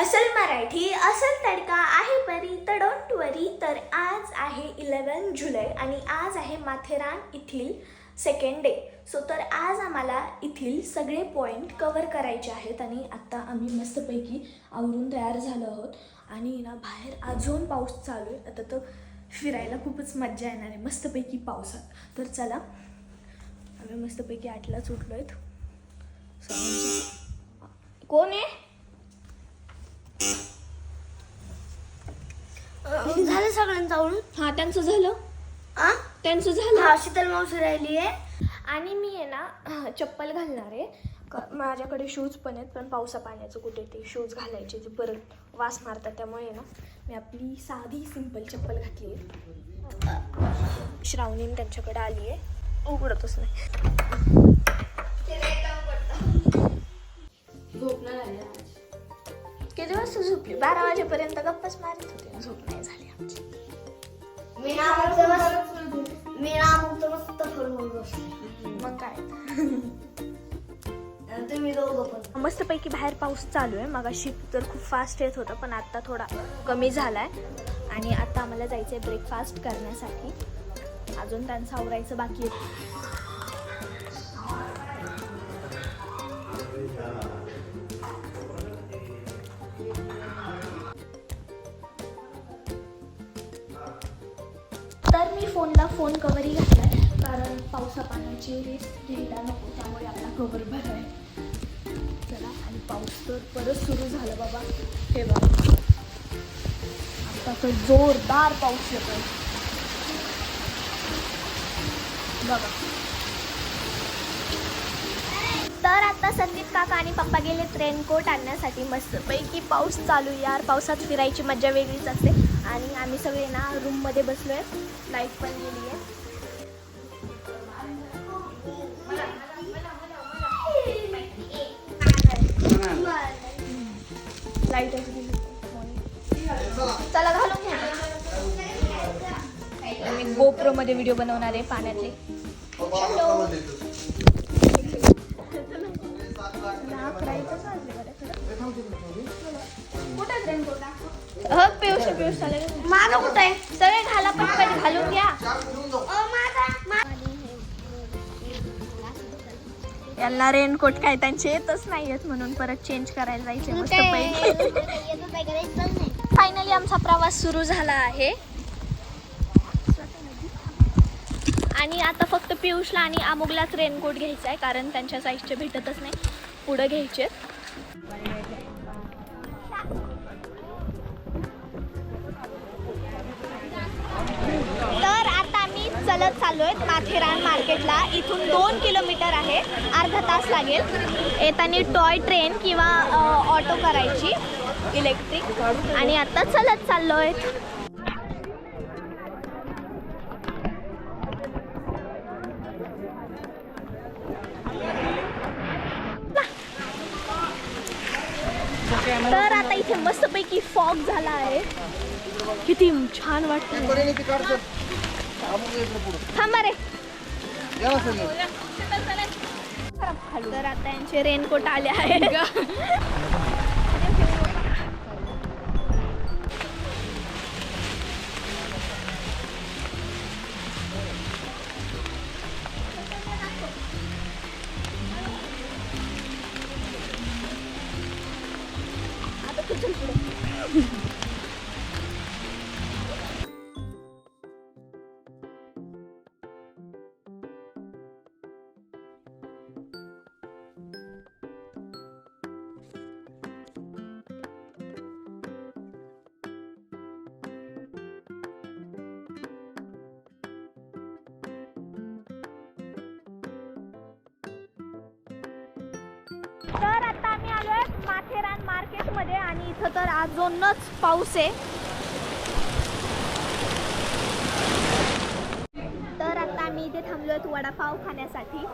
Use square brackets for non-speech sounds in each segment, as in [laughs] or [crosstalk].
असल मराठी असल तडका आहे परी तर डोंट वरी. तर आज आहे इलेवन जुलै आणि आज आहे माथेरान येथील सेकंड डे सो तर आज आम्हाला येथील सगळे पॉईंट कवर करायचे आहेत आणि आत्ता आम्ही मस्तपैकी आवरून तयार झालो आहोत. आणि ना बाहेर अजून पाऊस चालू आहे. आता तर फिरायला खूपच मज्जा येणार आहे. मस्तपैकी पावसात. तर चला आम्ही मस्तपैकी आठलाच उठलो आहेत So, आमचं- कोण आहे झालं सगळ्यांचं आवडून हा त्यांचं झालं. आ? त्यांचं झालं. हा शीतल मावशी राहिली आहे. आणि मी आहे ना चप्पल घालणार आहे. क- माझ्याकडे शूज पण आहेत पण पावसा पाण्याचं कुठे ते शूज घालायचे जे परत वास मारतात. त्यामुळे आहे ना मी आपली साधी सिंपल चप्पल घातली आहे. श्रावणीन त्यांच्याकडे आली आहे. उघडतच नाही. किती वाजता झोपली? बारा वाजेपर्यंत गप्पाच मारत होते झोप नाही झाली आमची मस्त मग काय आणि तुम्ही दोघं पण मस्तपैकी बाहेर पाऊस चालू आहे. मगाशी तर खूप फास्ट येत होता पण आता थोडा कमी झाला आहे आणि आता आम्हाला जायचं आहे ब्रेकफास्ट करण्यासाठी. अजून त्यांचं आवरायचं बाकी आहे. फोनला फोन कवरही घातला आहे कारण पावसा पाण्याची रिस्क घ्यायला नको त्यामुळे आपला कवर भरा आहे चला आणि पाऊस तर परत सुरू झालं बाबा. हे बघा. आता तर जोरदार पाऊस येतो बघा. तर आता संदीप काका आणि पप्पा गेले रेनकोट आणण्यासाठी. मस्तपैकी पाऊस चालू आहे यार. पावसात फिरायची मजा वेगळीच असते. आणि आम्ही सगळे ना रूममध्ये बसलो आहे लाइट पण गेली आहे. लाइट गेली चला घालून घ्या. मी गोप्रो मध्ये व्हिडिओ बनवणार आहे पाण्यातले हो पियुष पियुष माझं कुठं आहे? सगळे घाला पण घालून घ्या. यांना रेनकोट काय त्यांचे येतच नाही येत म्हणून परत चेंज करायला जायचे फायनली आमचा प्रवास सुरू झाला आहे. आणि आता फक्त पियुषला आणि अमोगलाच रेनकोट घ्यायचा आहे कारण त्यांच्या साईजचे भेटतच नाही. पुढं घ्यायचे आलो आहेत माथेरान मार्केटला. इथून दोन किलोमीटर आहे. अर्धा तास लागेल. येताना टॉय ट्रेन किंवा ऑटो करायची. इलेक्ट्रिक. आणि आता चलत चाललो आहेत तर आता इथे मस्तपैकी फॉग झाला आहे. किती छान वाटतं थांबा रे. तर आता यांचे रेनकोट आले आहे [laughs] मध्ये आणि इथं तर अजूनच पाऊस आहे. तर आता आम्ही इथे थांबलो आहेत वडापाव खाण्यासाठी.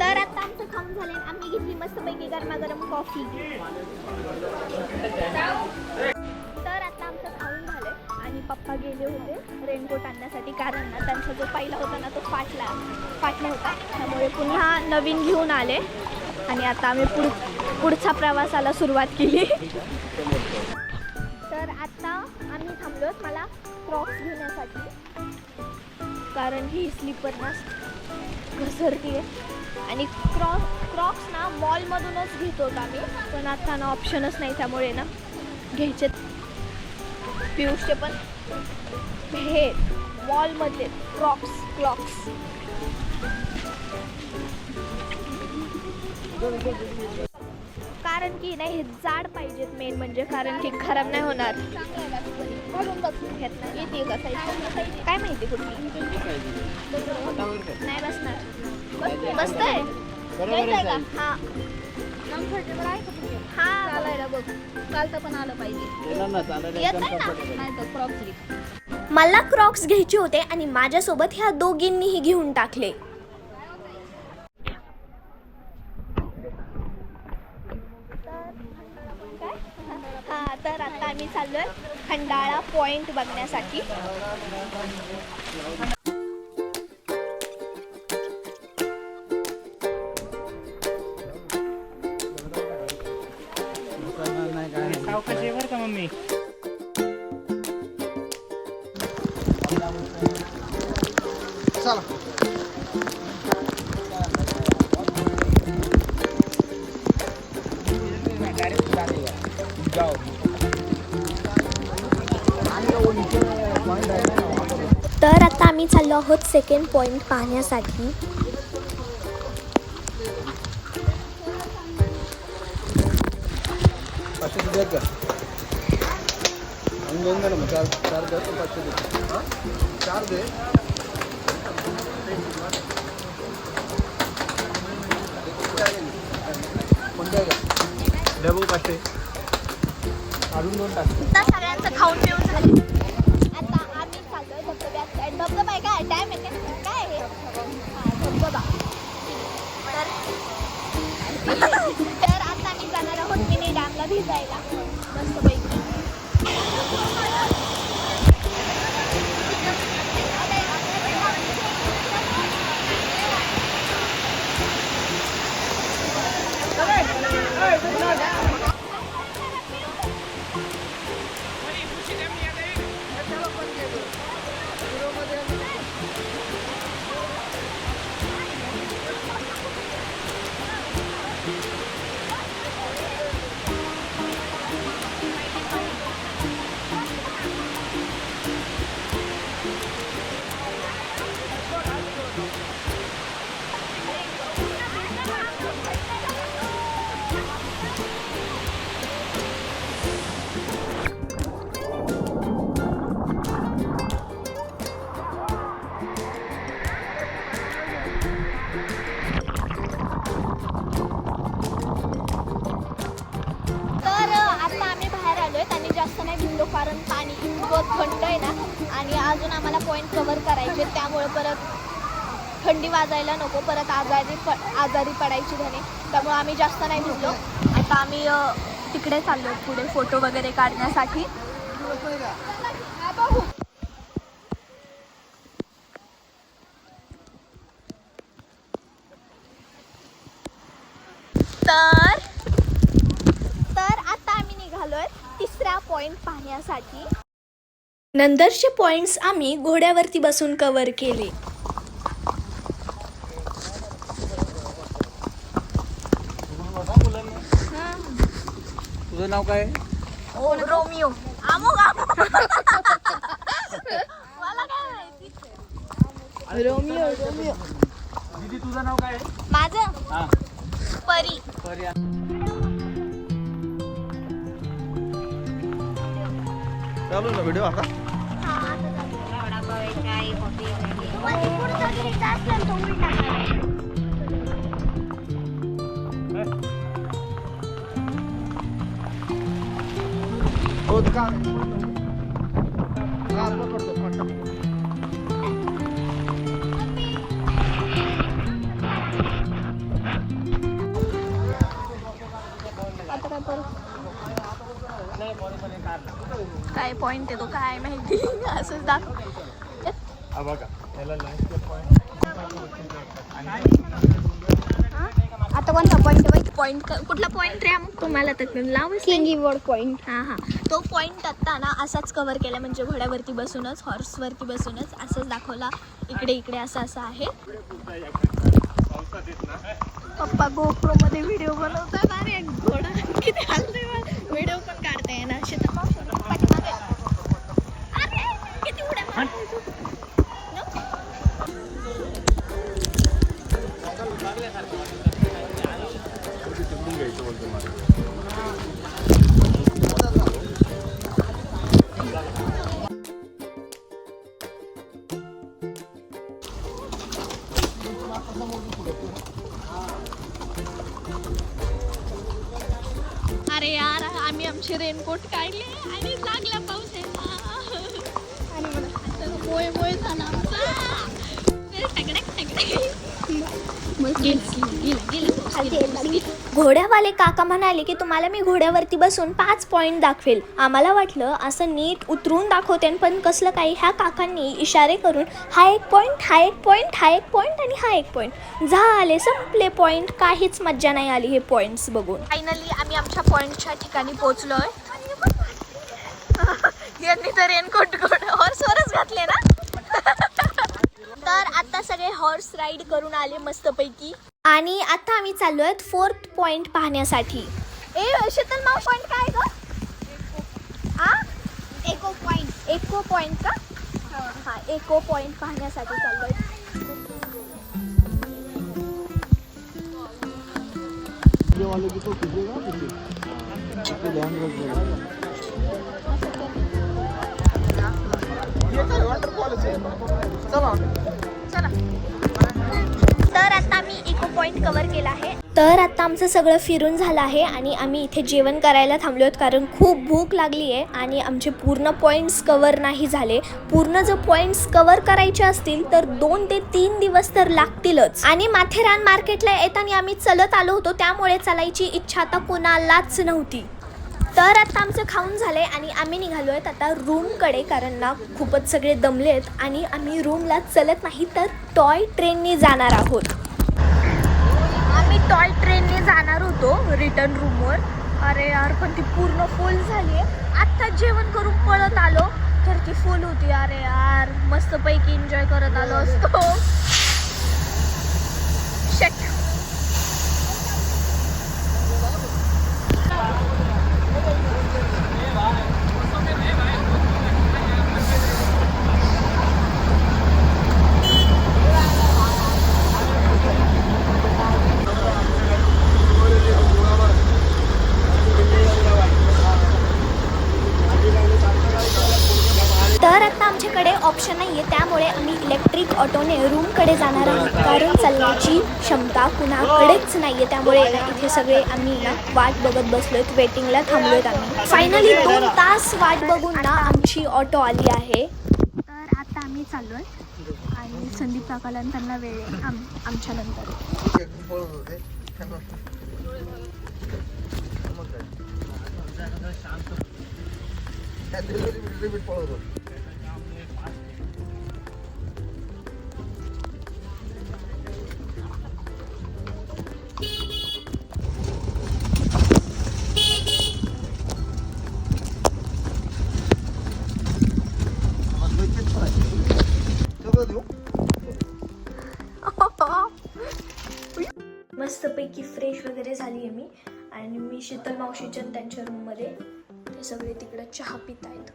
तर आता आमचं खाऊन झालं आम्ही घेतली मस्तपैकी गरमागरम कॉफी पप्पा गेले होते रेनकोट आणण्यासाठी कारण ना त्यांचा जो पहिला होता ना तो फाटला फाटला होता. त्यामुळे पुन्हा नवीन घेऊन आले. आणि आता आम्ही पुढ पुढच्या प्रवासाला सुरुवात केली. तर आत्ता आम्ही थांबलो मला क्रॉक्स घेण्यासाठी. कारण ही स्लीपर ना घसरती आहे आणि क्रॉस क्रॉक्स ना मॉलमधूनच घेतो होतो आम्ही. पण आता ना ऑप्शनच नाही त्यामुळे ना घ्यायचे. पियुषचे पण हे मॉलमधले क्रॉक्स क्लॉक्स कारण की नाही हे जाड पाहिजेत मेन म्हणजे कारण की खराब नाही होणार. का? काय माहिती कुठली? नाही बसणार. बस- बसतंय घ्यायचंय का हा हा चालायला बघ पण आलं पाहिजे येत ना नाही तर क्रॉक्स मला क्रॉक्स घ्यायचे होते आणि माझ्यासोबत ह्या दोघींनीही घेऊन टाकले. हा तर आता आम्ही चाललोय खंडाळा पॉइंट बघण्यासाठी. सावकाशी बरं का मम्मी? तर आता आम्ही चाललो आहोत सेकंड पॉईंट पाहण्यासाठी. पाचशे रुपये का आणि दोन दे ना मग चार चार दे तर पाचशे दे हां? चार दे कोणत्या का डबू पाचशे. अजून दोन टाक. आता सगळ्यांचं खाऊन पिऊन झाले. आता आम्ही चाललोय धबधब्यात. साईड धबधबा आहे काय? डॅम आहे काय काय आहे हा, धबधबा. तर मिनी डॅमला पाणी थंड आहे ना आणि अजून आम्हाला पॉईंट कवर करायचे त्यामुळे परत थंडी वाजायला नको परत आजारी प आजारी पडायची धने. त्यामुळे आम्ही जास्त नाही भिजलो. आता आम्ही तिकडे चाललो पुढे फोटो वगैरे काढण्यासाठी तर तर आता आम्ही निघालोय तिसऱ्या पॉइंट पाहण्यासाठी नंतरचे पॉइंट्स आम्ही घोड्यावरती बसून कव्हर केले. तुझं नाव काय? रोमिओ रोमिओ दीदी तुझं नाव काय? माझं? हां. परी. पर्या चालू ना व्हिडिओ आता? काय पॉइंट आहे तो? काय माहिती? असंच दाखव. हा बघा. त्याला पॉईंट आता कोणता पॉइंट पॉइंट कुठला पॉइंट रे? मग तुम्हाला तर लावच किंगी बोर्ड पॉइंट हां हां. तो पॉइंट आत्ता ना असाच कव्हर केला म्हणजे घोड्यावरती बसूनच हॉर्सवरती बसूनच असंच दाखवला. इकडे इकडे असं असं आहे. पप्पा गोप्रो मध्ये व्हिडिओ बनवतात. अरे घोडा किती हलतोय व्हिडिओ पण काढता येणार. शेतात अरे यार आम्ही आमचे रेनकोट काढले आणि लागला घोड्यावाले काका म्हणाले की तुम्हाला मी घोड्यावरती बसून पाच पॉईंट दाखवेल. आम्हाला वाटलं असं नीट उतरून दाखवते पण कसलं काही ह्या काकांनी इशारे करून हा एक पॉईंट हा एक पॉईंट हा एक पॉईंट आणि हा एक पॉईंट झाले संपले पॉईंट काहीच मज्जा नाही आली हे पॉईंट्स बघून. फायनली आम्ही आमच्या पॉईंटच्या ठिकाणी पोहोचलोय. [laughs] यांनी तर रेनकोट हॉर्सवरच घातले ना? सगळे हॉर्स राईड करून आले मस्तपैकी. आणि आता आम्ही चाललो आहेत फोर्थ पॉइंट पाहण्यासाठी. ए शीतल माव पॉइंट काय ग? आ? एको पॉइंट एको पॉइंट का? हा एको पॉइंट पाहण्यासाठी चाललोय ये वाले तर आता मी इको पॉइंट कवर केला आहे. तर आता आमचं सगळं फिरून झालं आहे आणि आम्ही इथे जेवण करायला थांबलो आहोत कारण खूप भूक लागली आहे आणि आमचे पूर्ण पॉईंट्स कवर नाही झाले. पूर्ण जर पॉईंट्स कवर करायचे असतील तर दोन ते तीन दिवस तर लागतीलच. आणि माथेरान मार्केटला येताना आम्ही चलत आलो होतो त्यामुळे चालायची इच्छा आता कोणालाच नव्हती. तर आता आमचं खाऊन झालं आहे आणि आम्ही निघालो आहेत आता रूमकडे कारण ना खूपच सगळे दमले आहेत आणि आम्ही रूमला चलत नाही तर टॉय ट्रेननी जाणार आहोत. आम्ही टॉय ट्रेनने जाणार होतो रिटर्न रूमवर अरे यार पण ती पूर्ण फुल झाली आहे आत्ताच जेवण करून पळत आलो. तर ती फुल होती. अरे यार मस्तपैकी एन्जॉय करत आलो असतो शेट तर आता आमच्याकडे ऑप्शन नाही आहे त्यामुळे आम्ही इलेक्ट्रिक ऑटोने रूमकडे जाणार आहोत कारण चालण्याची क्षमता कुणाकडेच नाही ना इथे सगळे आम्ही ना वाट बघत बसलोय वेटिंगला थांबलोय आम्ही. फायनली दोन तास वाट बघून ना आमची ऑटो आली आहे. तर आता आम्ही चाललोय आणि संदीप काकाला त्यांना वेळ आम आमच्या नंतर. झाली आहे मी. आणि मी शीतल मावशीच्या त्यांच्या रूममध्ये ते सगळे तिकडे चहा पित आहेत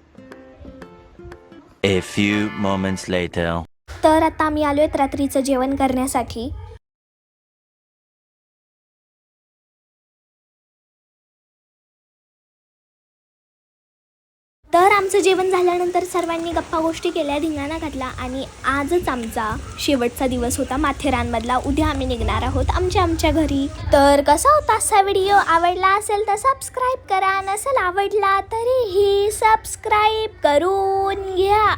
A few moments later. तर आता आम्ही आलो आहेत रात्रीचं जेवण करण्यासाठी. आमचं जेवण झाल्यानंतर सर्वांनी गप्पा गोष्टी केल्या धिंगाणा घातला आणि आजच आमचा शेवटचा दिवस होता माथेरानमधला. उद्या आम्ही निघणार आहोत आमच्या आमच्या घरी. तर कसा होता असा व्हिडिओ आवडला असेल तर सबस्क्राईब करा. नसेल आवडला तरीही सबस्क्राईब करून घ्या.